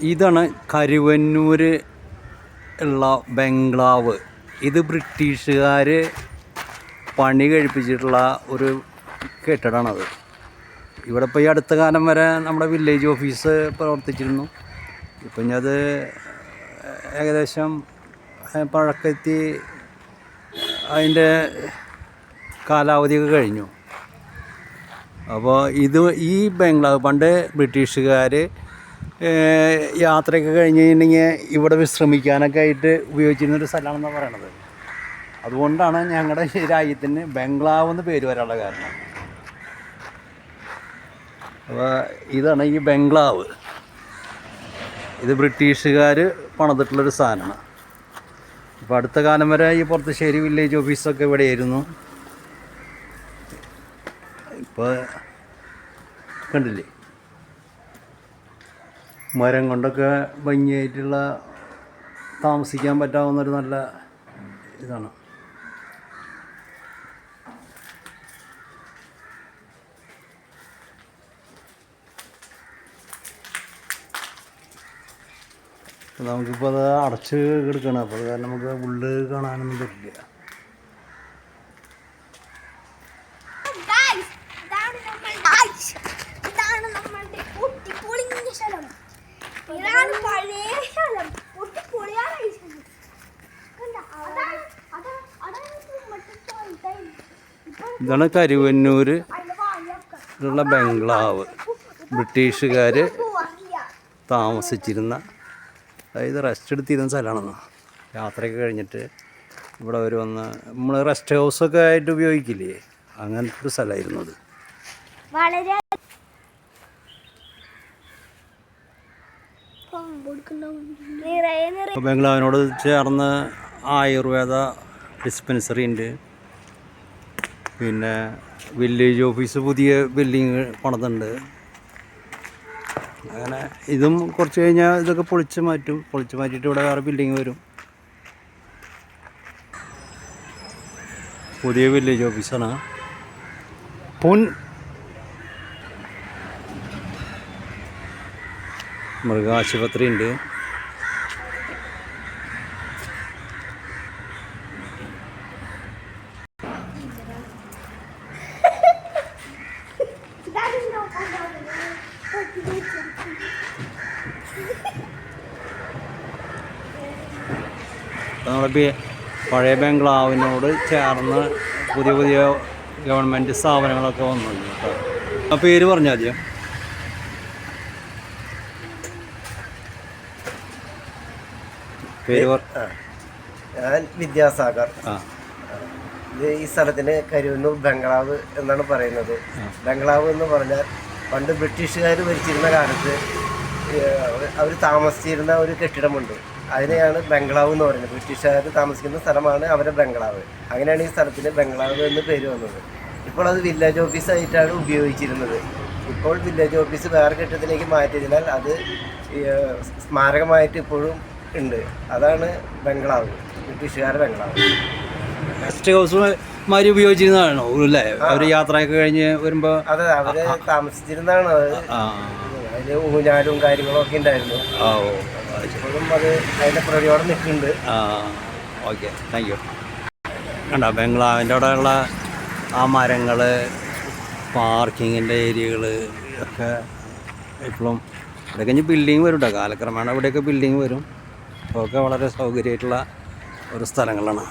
ഇതാണ് കരുവന്നൂർ ഉള്ള ബംഗ്ലാവ്. ഇത് ബ്രിട്ടീഷുകാർ പണി കഴിപ്പിച്ചിട്ടുള്ള ഒരു കെട്ടിടമാണത്. ഇവിടെ ഇപ്പോൾ ഈ അടുത്ത കാലം വരെ നമ്മുടെ വില്ലേജ് ഓഫീസ് പ്രവർത്തിച്ചിരുന്നു. ഇപ്പം അത് ഏകദേശം പഴക്കത്തി അതിന്റെ കാലാവധിയൊക്കെ കഴിഞ്ഞു. അപ്പോൾ ഇത് ഈ ബംഗ്ലാവ് പണ്ട് ബ്രിട്ടീഷുകാർ യാത്രയൊക്കെ കഴിഞ്ഞ് കഴിഞ്ഞിട്ടുണ്ടെങ്കിൽ ഇവിടെ വിശ്രമിക്കാനൊക്കെ ആയിട്ട് ഉപയോഗിച്ചിരുന്നൊരു സ്ഥലമാണെന്നാണ് പറയണത്. അതുകൊണ്ടാണ് ഞങ്ങളുടെ രാജ്യത്തിന് ബംഗ്ലാവ് എന്ന് പേര് വരാനുള്ള കാരണം. അപ്പോൾ ഇതാണ് ഈ ബംഗ്ലാവ്. ഇത് ബ്രിട്ടീഷുകാർ പണിതിട്ടുള്ളൊരു സാധനമാണ്. ഇപ്പോൾ അടുത്ത കാലം വരെ ഈ പുറത്തുശ്ശേരി വില്ലേജ് ഓഫീസൊക്കെ ഇവിടെയായിരുന്നു. ഇപ്പോൾ കണ്ടില്ലേ? മരം കൊണ്ടൊക്കെ ഭംഗിയായിട്ടുള്ള താമസിക്കാൻ പറ്റാവുന്നൊരു നല്ല ഇതാണ്. നമുക്കിപ്പോൾ അത് അടച്ച് കിടക്കണം അപ്പോൾ അത് കാരണം നമുക്ക് ഉള്ളിൽ കാണാനൊന്നും പറ്റില്ല. ഇതാണ് നമ്മളുടെ സ്ഥലം ഇതാണ് പഴയ ശലം ഇതാണ് കരുവന്നൂർ ഉള്ള ബംഗ്ലാവ്. ബ്രിട്ടീഷുകാർ താമസിച്ചിരുന്ന അതായത് റെസ്റ്റ് എടുത്തിരുന്ന സ്ഥലമാണെന്ന്. യാത്രയൊക്കെ കഴിഞ്ഞിട്ട് ഇവിടെ അവർ വന്ന് നമ്മൾ റെസ്റ്റ് ഹൗസൊക്കെ ആയിട്ട് ഉപയോഗിക്കില്ലേ? അങ്ങനത്തെ ഒരു സ്ഥലമായിരുന്നു അത്. വളരെ ബംഗ്ലാവിനോട് ചേർന്ന് ആയുർവേദ ഡിസ്പെൻസറി ഉണ്ട് പിന്നെ വില്ലേജ് ഓഫീസ് പുതിയ ബിൽഡിങ് പണിതുണ്ട്. അങ്ങനെ ഇതും കുറച്ച് കഴിഞ്ഞാൽ ഇതൊക്കെ പൊളിച്ച് മാറ്റും. പൊളിച്ച് മാറ്റിയിട്ട് ഇവിടെ വേറെ ബിൽഡിങ് വരും. പുതിയ വില്ലേജ് ഓഫീസാണ്. പുൻ മൃഗാശുപത്രി ഉണ്ട് പഴയ ബംഗ്ലാവിനോട് ചേർന്ന് പുതിയ പുതിയ ഗവൺമെന്റ് സ്ഥാപനങ്ങളൊക്കെ വന്നിട്ടുണ്ട് കേട്ടോ. പേര് പറഞ്ഞാൽ ആദ്യം പേര് ഞാൻ വിദ്യാസാഗർ. ഇത് ഈ സ്ഥലത്തിന് കരുവന്നൂർ ബംഗ്ലാവ് എന്നാണ് പറയുന്നത്. ബംഗ്ലാവ് എന്ന് പറഞ്ഞാൽ പണ്ട് ബ്രിട്ടീഷുകാർ ഭരിച്ചിരുന്ന കാലത്ത് അവർ താമസിച്ചിരുന്ന ഒരു കെട്ടിടമുണ്ട്. അതിനെയാണ് ബംഗ്ലാവ് എന്ന് പറയുന്നത്. ബ്രിട്ടീഷുകാർ താമസിക്കുന്ന സ്ഥലമാണ് അവരെ ബംഗ്ലാവ്. അങ്ങനെയാണ് ഈ സ്ഥലത്തിന് ബംഗ്ലാവ് എന്ന് പേര് വന്നത്. ഇപ്പോൾ അത് വില്ലേജ് ഓഫീസായിട്ടാണ് ഉപയോഗിച്ചിരുന്നത്. ഇപ്പോൾ വില്ലേജ് ഓഫീസ് വേറെ കെട്ടിടത്തിലേക്ക് മാറ്റിയതിനാൽ അത് സ്മാരകമായിട്ട് ഇപ്പോഴും ഉണ്ട്. അതാണ് ബംഗ്ലാവ് ബ്രിട്ടീഷുകാരുടെ ബംഗ്ലാവ്. ഗസ്റ്റ് ഹൗസ് മാതിരി ഉപയോഗിച്ചിരുന്നതാണോ അല്ലേ അവർ യാത്രയൊക്കെ കഴിഞ്ഞ് വരുമ്പോൾ അതെ അവർ താമസിച്ചിരുന്നതാണ് അത്. ആ അതിന് ഊഞ്ഞാലും കാര്യങ്ങളൊക്കെ ഉണ്ടായിരുന്നു. ആ ഓ അത് ശരി. ഇപ്പോഴും അത് അതിന്റെ പ്രകടിയോടെ നിൽക്കുന്നുണ്ട്. ആ ഓക്കെ. താങ്ക് യു കണ്ട ബംഗ്ലാവിന്റെ അവിടെയുള്ള ആ മരങ്ങൾ പാർക്കിങ്ങിന്റെ ഏരിയകൾ ഒക്കെ ഇപ്പോഴും ഇവിടെ കഴിഞ്ഞ് ബിൽഡിങ് വരും കേട്ടോ കാലക്രമേണ ഇവിടെയൊക്കെ ബിൽഡിങ് വരും. ഒക്കെ വളരെ സൗകര്യമായിട്ടുള്ള ഒരു സ്ഥലങ്ങളാണ്.